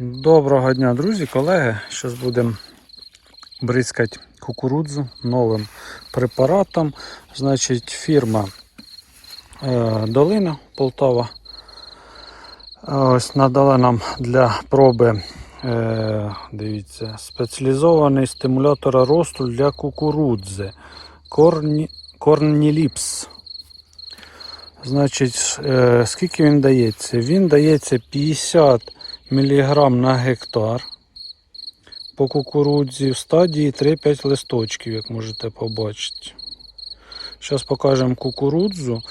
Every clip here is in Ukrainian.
Доброго дня, друзі, колеги. Зараз будемо бризкати кукурудзу новим препаратом. Значить, фірма е, Долина Полтава. Ось надала нам для проби е, дивіться, спеціалізований стимулятор росту для кукурудзи. Корні, Корніліпс. Значить, е, скільки він дається? Він дається 50 мг на гектар по кукурудзі в стадії 3-5 листочків, як можете побачити. Зараз покажемо кукурудзу.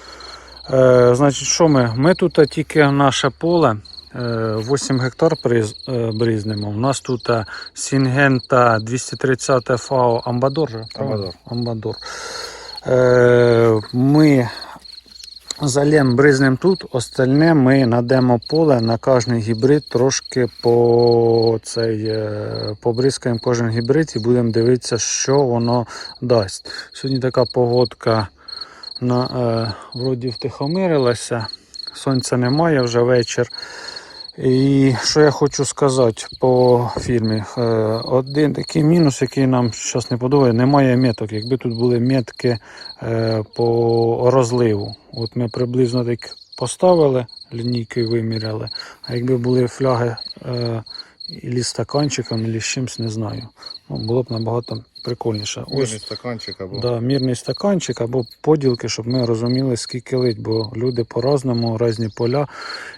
Е, значить, що ми? Ми тут тільки наше поле. е, 8 гектар приз- е, бризнемо. У нас тут е, Сінгента 230 ФАО Амбадор. правильно? Амбадор. Е, Ми залєм бризнем тут, остальне ми на демо-поле на кожний гібрид трошки по цей, е, побризкаємо кожен гібрид і будемо дивитися, що воно дасть. Сьогодні така погодка на, е, вроді втихомирилася, сонця немає вже вечір. І що я хочу сказати по фірмі. Е, Один такий мінус, який нам зараз не подобається, немає меток. Якби тут були метки е, по розливу. От ми приблизно так поставили, лінійкою виміряли, а якби були фляги е, ілі стаканчиком, ілі з чимось, не знаю. Ну, було б набагато прикольніше. Ось стаканчик або Да, мірний стаканчик або поділки, щоб ми розуміли, скільки лить, бо люди по-разному, різні поля,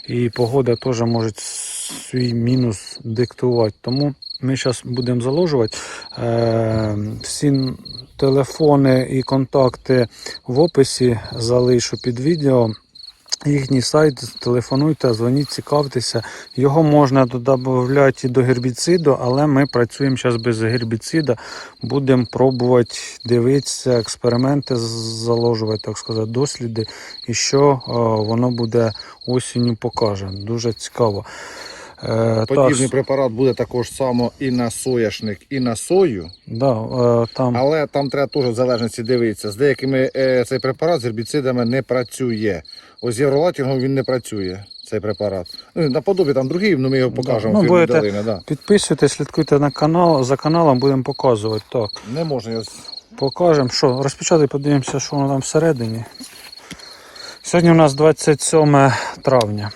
і погода теж може свій мінус диктувати. Тому ми зараз будемо заложувати. Е, всі телефони і контакти в описі залишу під відео. Їхній сайт, телефонуйте, дзвоніть, цікавтеся. Його можна додати до гербіциду, але ми працюємо зараз без гербіцида. Будемо пробувати дивитися, експерименти заложувати, так сказати, досліди, і що е, воно буде осінню покаже. Дуже цікаво. Е, подібний так, препарат буде також само і на соняшник, і на сою, да, е, там, але там треба теж в залежності дивитися. З деякими е, цей препарат з гербіцидами не працює. Ось з євролатінгом він не працює. Цей препарат. Ну, наподобі там другий, ну ми його покажемо. Ну, в будете- Долина, да. підписуйтесь, слідкуйте на канал, за каналом будемо показувати. Так. Не можна його. Покажемо, що розпочати, подивимося, що воно там всередині. Сьогодні у нас 27 травня.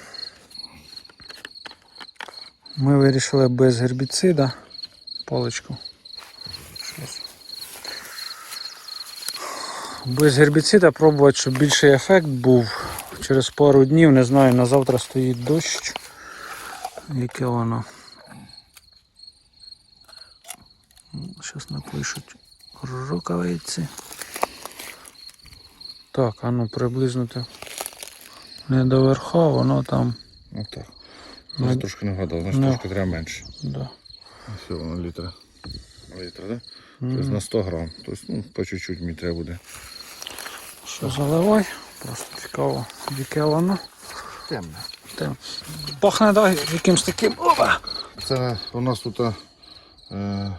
Ми вирішили без гербіцида. Паличку. Без гербіцида пробувати, щоб більший ефект був. Через пару днів, не знаю, на завтра стоїть дощ. Яке воно. Зараз напишуть рукавиці. Так, а ну приблизно так. Не до верха, воно там. Отак. Ну, Ну, трошки не вгадав, значить ну. трошки треба менше. Да. Все, воно літра. Літра, да? Мгм. Тобто на 100 грам. Тобто, ну, по чуть-чуть мені треба буде. Що заливай? Просто цікаво, яке воно. Темне. Те- Пахне да, якимсь таким. Опа! Це у нас тут е,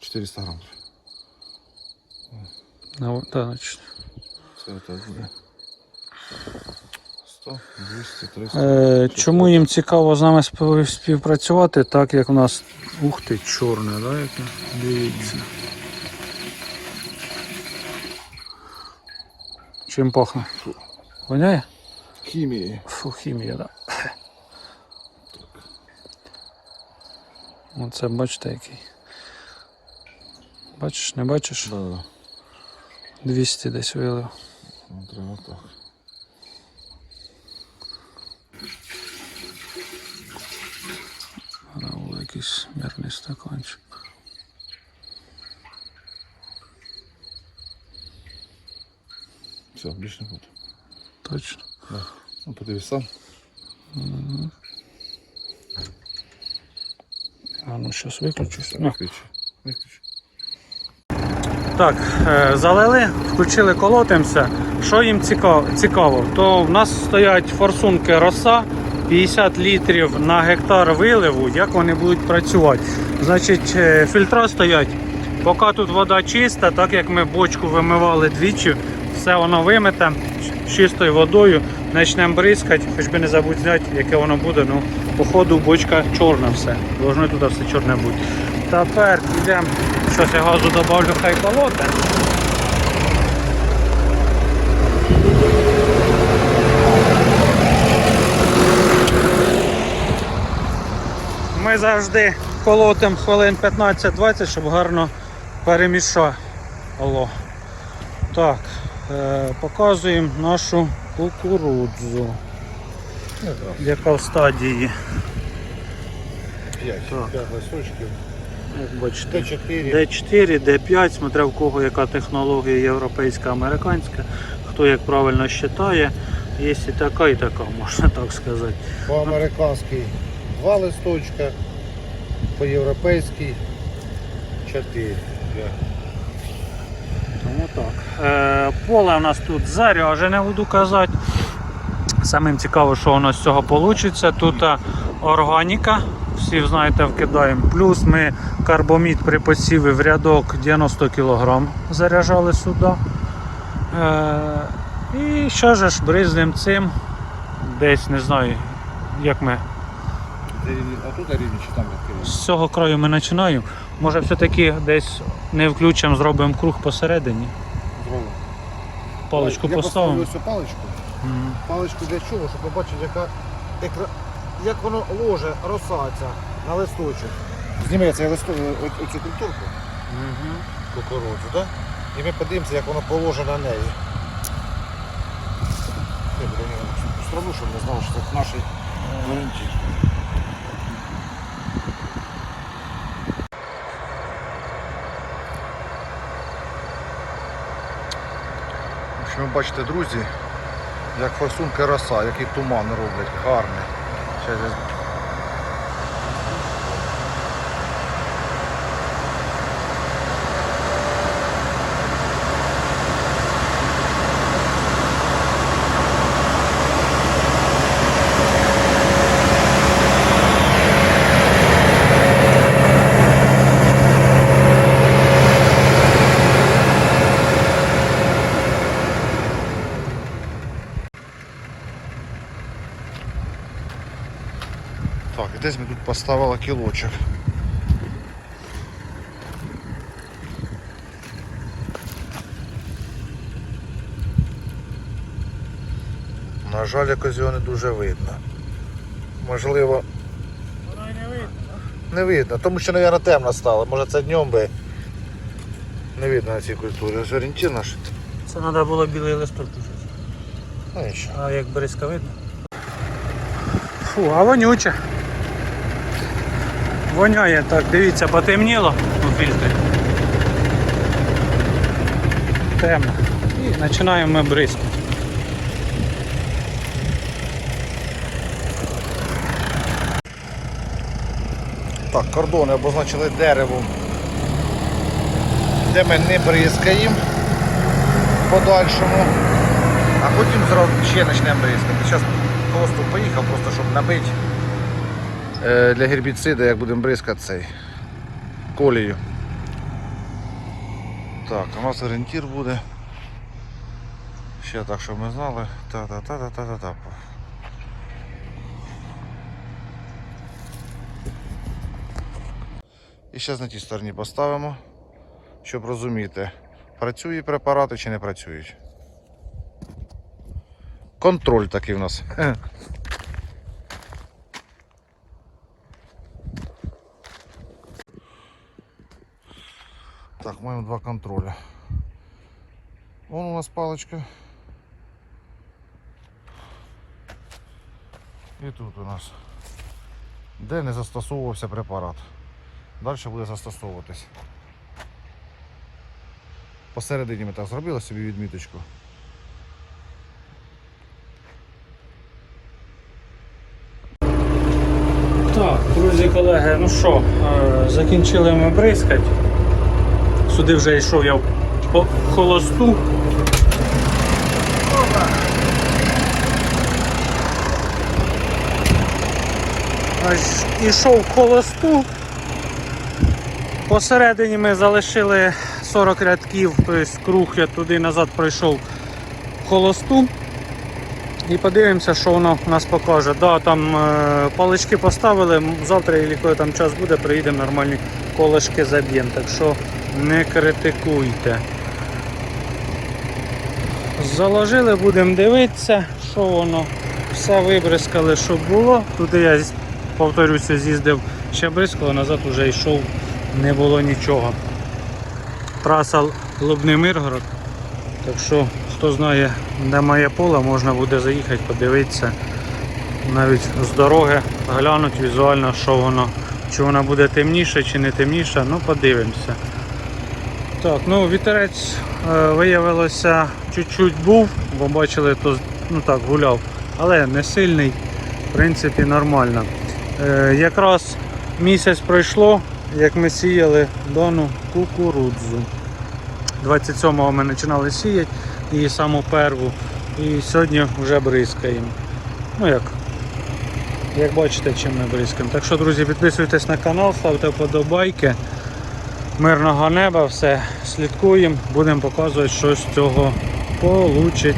400 грам. Ну, да, значить. Це так буде. 100, 200, 300. Е, чому їм цікаво з нами співпрацювати, так як у нас. Ух ти, чорне, да, яке? Дивіться. Чим пахне? Воняє? Хімії. Фу, хімія, да. Оце бачите який. Бачиш, не бачиш? Да, да. 200 десь вилив. Ну, Треба так. Треба якийсь мірний стаканчик. Все, більше не буде. Точно. Ну, подивись сам. А ну зараз виключусь. Виключи. Виключи. Так, е, залили, включили колотимося. Що їм цікаво, то в нас стоять форсунки роса 50 літрів на гектар виливу, як вони будуть працювати. Значить, е, фільтра стоять. Поки тут вода чиста, так як ми бочку вимивали двічі, все воно вимите чистою водою. почнемо бризкати, хоч би не забудь зняти, яке воно буде. Ну, по ходу бочка чорна все. Должно туди все чорне бути. Тепер йдемо. Щось я газу добавлю, хай колоте. Ми завжди колотимо хвилин 15-20, щоб гарно перемішало. Так, е, показуємо нашу кукурудзу, яка в стадії. 5. Так. 5 листочків. Як бачите, Т4. D4, D5, смотря в кого яка технологія європейська, американська, хто як правильно вважає. Є і така, і така, можна так сказати. По-американськи 2 листочка. По-європейськи 4. Тому так. Е, поле у нас тут заряжене, буду казати. Самим цікаво, що у нас з цього вийде. Тут е, органіка, всі знаєте, вкидаємо. Плюс ми карбомід при посіві в рядок 90 кг заряджали сюди. Е, і що ж бризнем цим, десь не знаю, як ми А рівні чи там відкрили? з цього краю ми починаємо. Може все-таки десь не включимо, зробимо круг посередині. Зробимо. Паличку Я поставимо. поставлю цю паличку. Мгм. Паличку для чого? Щоб побачити, яка, екра... як воно ложе розсається на листочок. Зніми цей листок, оцю культурку, кукурудзу, да? і ми подивимося, як воно положено на неї. Я буду щоб не знав, що це наш Валентин. Ви бачите, друзі, як форсунка роса, який туман роблять, гарний. Поставила кілочок. На жаль, якось його не дуже видно. Можливо, Воно і не видно. не видно, тому що, мабуть, темно стало. Може це днем би не видно на цій культурі. Ось орієнтир наш. Це треба було білий листок. Ну і що. А як бризка видно? Фу, а вонюче. Воняє так, дивіться, потемніло у фільтрі. Темно. І починаємо ми бризкати. Так, кордони обозначили деревом, де ми не бризкаємо подальшому, а потім зразу ще почнемо бризкати. Зараз просто поїхав, просто щоб набити для гербіциду, як будемо бризкати цей колію. Так, у нас орієнтир буде. Ще так, щоб ми знали. Та-та-та-та-та-та. І зараз на тій стороні поставимо, щоб розуміти, працює препарати чи не працюють. Контроль такий в нас. Так, маємо два контроля. Вон у нас паличка. І тут у нас. Де не застосовувався препарат. Далі буде застосовуватись. Посередині ми так зробили собі відміточку. Так, друзі, колеги, ну що, е, закінчили ми бризкати. Сюди вже йшов я по холосту. Ішов холосту. Посередині ми залишили 40 рядків, тобто круг я туди назад пройшов холосту. І подивимося, що воно нас покаже. Да, там е, палички поставили, завтра, коли там час буде, приїдемо нормальні колишки заб'ємо. Так що не критикуйте. Заложили, будемо дивитися, що воно. Все вибризкали, що було. Туди я повторюся, з'їздив ще бризкало, назад вже йшов, не було нічого. Траса Лубний Миргород. Так що, хто знає, де моє поле, можна буде заїхати, подивитися. Навіть з дороги глянути візуально, що воно, чи воно буде темніше, чи не темніше, ну подивимося. Так, ну вітерець е, виявилося чуть-чуть був, бо бачили, то ну так гуляв, але не сильний, в принципі, нормально. Е, якраз місяць пройшло, як ми сіяли дану кукурудзу. 27-го ми починали сіяти і саму перву. І сьогодні вже бризкаємо. Ну як? Як бачите, чим ми бризкаємо. Так що, друзі, підписуйтесь на канал, ставте вподобайки. Мирного неба, все слідкуємо, будемо показувати, що з цього вийде.